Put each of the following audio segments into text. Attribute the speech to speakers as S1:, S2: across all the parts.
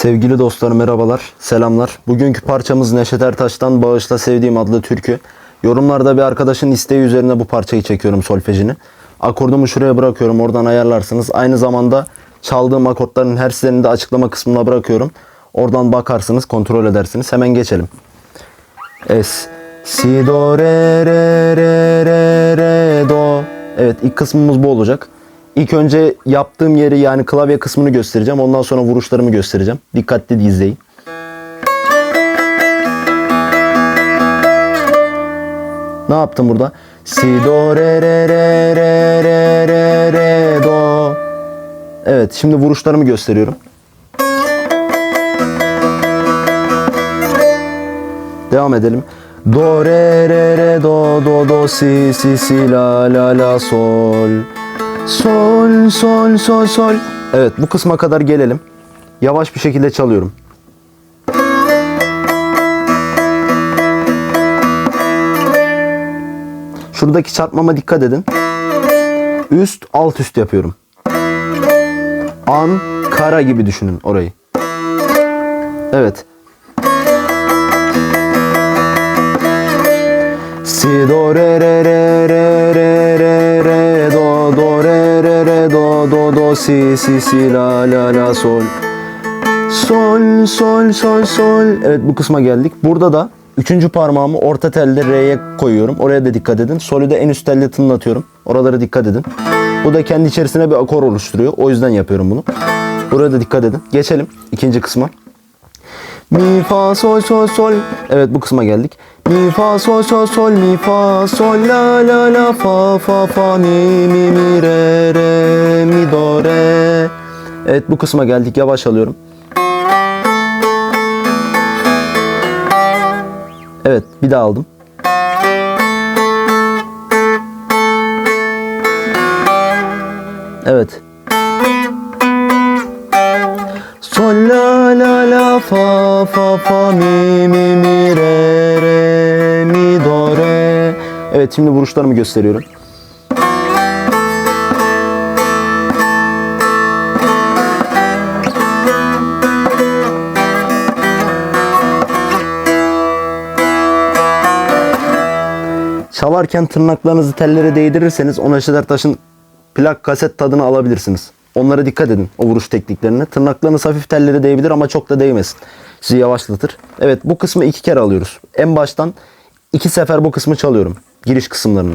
S1: Sevgili dostlarım merhabalar, selamlar. Bugünkü parçamız Neşet Ertaş'tan Bağışla Sevdiğim adlı türkü. Yorumlarda bir arkadaşın isteği üzerine bu parçayı çekiyorum solfejini. Akordumu şuraya bırakıyorum, oradan ayarlarsınız. Aynı zamanda çaldığım akortların her serini de açıklama kısmına bırakıyorum. Oradan bakarsınız, kontrol edersiniz. Hemen geçelim. Es, si, do, re, re, re, re, do. Evet ilk kısmımız bu olacak. İlk önce yaptığım yeri yani klavye kısmını göstereceğim. Ondan sonra vuruşlarımı göstereceğim. Dikkatli izleyin. Ne yaptım burada? Si do re re re re re re re do. Evet şimdi vuruşlarımı gösteriyorum. Devam edelim. Do re re re do do do si si si la la la sol. Sol sol sol sol. Evet bu kısma kadar gelelim. Yavaş bir şekilde çalıyorum. Şuradaki çarpmama dikkat edin. Üst alt üst yapıyorum. Ankara gibi düşünün orayı. Evet. Si do re re re re re re re do do re re re do do do si si si la la la sol. Sol sol sol sol. Evet bu kısma geldik. Burada da üçüncü parmağımı orta telde R'ye koyuyorum. Oraya da dikkat edin. Solü de en üst telde tınlatıyorum. Oralara dikkat edin. Bu da kendi içerisine bir akor oluşturuyor. O yüzden yapıyorum bunu. Buraya da dikkat edin. Geçelim ikinci kısma. Mi fa sol sol sol. Evet bu kısma geldik. Mi fa sol sol sol mi fa sol la la la fa fa fa mi mi mi re re mi do re. Evet bu kısma geldik. Yavaş alıyorum. Evet bir daha aldım. Fa fa mi mi mi re re mi do re. Evet şimdi vuruşlarımı gösteriyorum. Çalarken tırnaklarınızı tellere değdirirseniz o Neşet Ertaş'ın plak kaset tadını alabilirsiniz. Onlara dikkat edin o vuruş tekniklerine. Tırnaklarınız hafif tellere değebilir ama çok da değmesin. Sizi yavaşlatır. Evet bu kısmı iki kere alıyoruz. En baştan iki sefer bu kısmı çalıyorum. Giriş kısımlarını.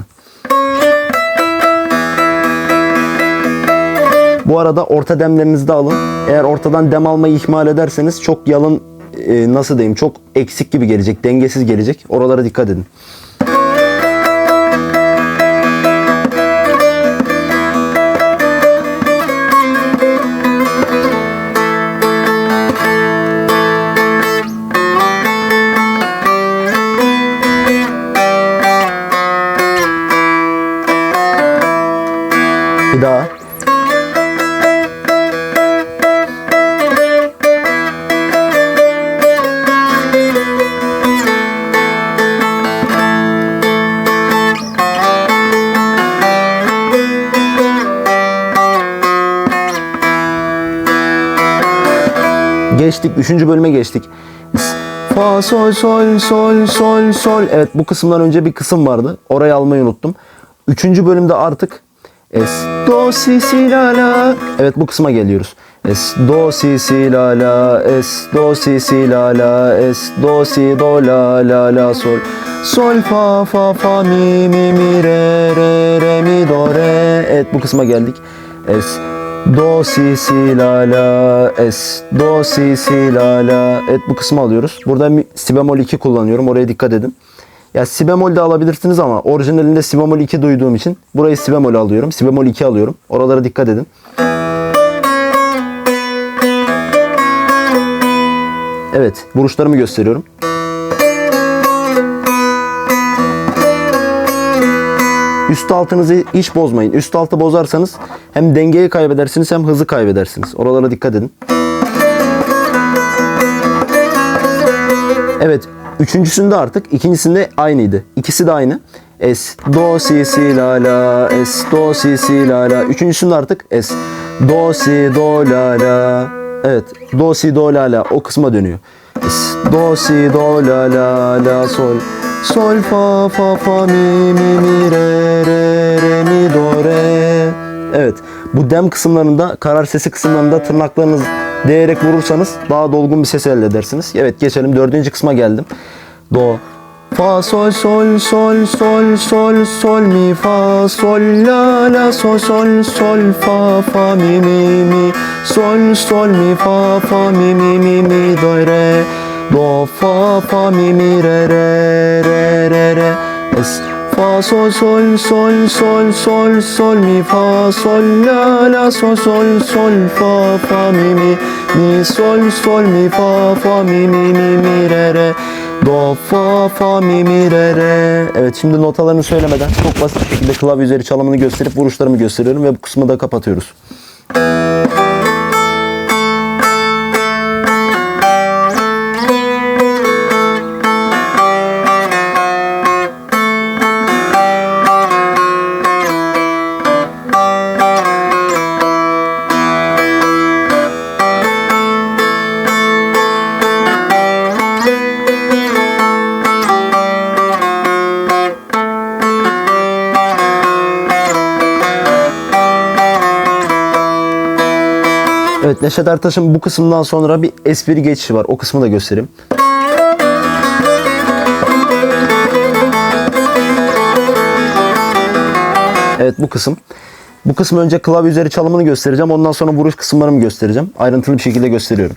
S1: Bu arada orta demlerinizi de alın. Eğer ortadan dem almayı ihmal ederseniz çok yalın e, nasıl diyeyim çok eksik gibi gelecek, dengesiz gelecek. Oralara dikkat edin. Bir daha. Geçtik. Üçüncü bölüme geçtik. Fa sol sol sol sol sol. Evet bu kısımdan önce bir kısım vardı. Orayı almayı unuttum. Üçüncü bölümde artık Es do si si la la. Evet bu kısma geliyoruz. Es do si si la la. Es do si si la la. Es do si do la la la sol. Sol fa fa fa mi mi mi re re re mi do re. Evet bu kısma geldik. Es do si si la la. Es do si si la la. Evet bu kısmı alıyoruz. Burada mi- si bemol 2 kullanıyorum. Oraya dikkat edin. Ya si bemol de alabilirsiniz ama orijinalinde si bemol 2 duyduğum için burayı si bemol alıyorum. Si bemol 2 alıyorum. Oralara dikkat edin. Evet, vuruşlarımı gösteriyorum. Üst altınızı hiç bozmayın. Üst altı bozarsanız hem dengeyi kaybedersiniz hem hızı kaybedersiniz. Oralara dikkat edin. Evet. Üçüncüsünde artık. ikincisinde aynıydı. İkisi de aynı. Es, do, si, si, la, la. Es, do, si, si, la, la. Üçüncüsünde artık es. Do, si, do, la, la. Evet. Do si do la la o kısma dönüyor. S, Do si do la la la sol. Sol fa fa fa mi mi mi re re re mi do re. Evet. Bu dem kısımlarında karar sesi kısımlarında tırnaklarınız değerek vurursanız daha dolgun bir ses elde edersiniz. Evet geçelim dördüncü kısma geldim. Do Fa sol sol sol sol sol sol mi fa sol la la sol sol sol fa fa mi mi mi sol sol mi fa fa mi mi mi mi do re do fa fa mi mi re re re re re es fa sol sol sol sol sol sol mi fa sol la la sol sol sol fa fa mi mi mi sol sol mi fa fa mi mi mi mi re re Do, fa, fa, mi, mi, re, re. Evet şimdi notalarını söylemeden çok basit bir şekilde klavye üzeri çalımını gösterip vuruşlarımı gösteriyorum ve bu kısmı da kapatıyoruz. Evet Neşet Ertaş'ın bu kısımdan sonra bir espri geçişi var. O kısmı da göstereyim. Evet bu kısım. Bu kısmı önce klavye üzeri çalımını göstereceğim. Ondan sonra vuruş kısımlarımı göstereceğim. Ayrıntılı bir şekilde gösteriyorum.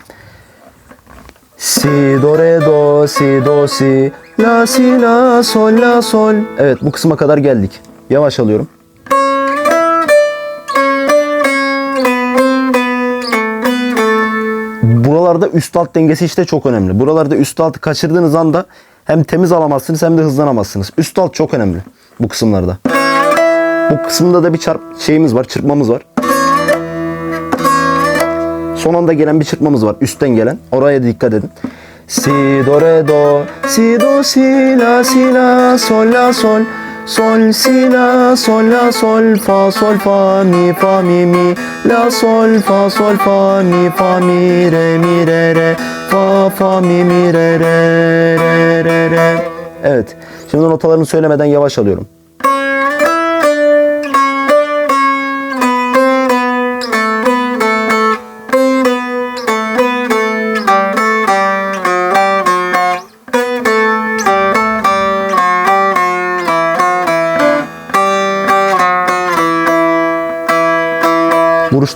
S1: Si, do, re, do, si, do, si, la, si, la, sol, la, sol. Evet bu kısma kadar geldik. Yavaş alıyorum. Üst alt dengesi işte çok önemli. Buralarda üst altı kaçırdığınız anda hem temiz alamazsınız hem de hızlanamazsınız. Üst alt çok önemli bu kısımlarda. Bu kısımda da bir çarp şeyimiz var, çırpmamız var. Son anda gelen bir çırpmamız var, üstten gelen. Oraya dikkat edin. Si do re do, si do si la si la sol la sol. Sol si la sol la sol fa sol fa mi fa mi mi la sol fa sol fa mi fa mi re mi re re fa fa mi mi re re re re re. Evet. Şimdi notalarını söylemeden yavaş alıyorum.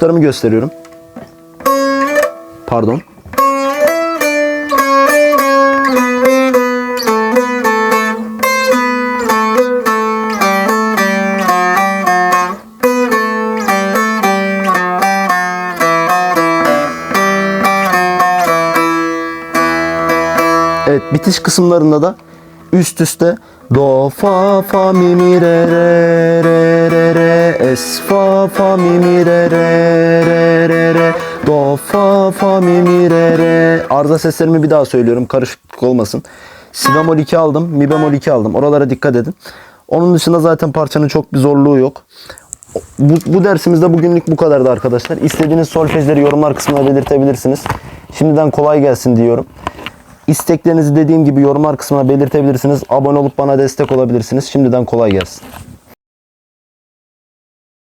S1: Vuruşlarımı gösteriyorum. Pardon. Evet bitiş kısımlarında da üst üste do fa fa mi mi re re re re re es fa fa mi mi re re re re re do fa fa mi mi re re arıza seslerimi bir daha söylüyorum karışıklık olmasın. Si bemol 2 aldım, mi bemol 2 aldım. Oralara dikkat edin. Onun dışında zaten parçanın çok bir zorluğu yok. Bu, bu dersimizde bugünlük bu kadardı arkadaşlar. İstediğiniz solfejleri yorumlar kısmına belirtebilirsiniz. Şimdiden kolay gelsin diyorum. İsteklerinizi dediğim gibi yorumlar kısmına belirtebilirsiniz. Abone olup bana destek olabilirsiniz. Şimdiden kolay gelsin.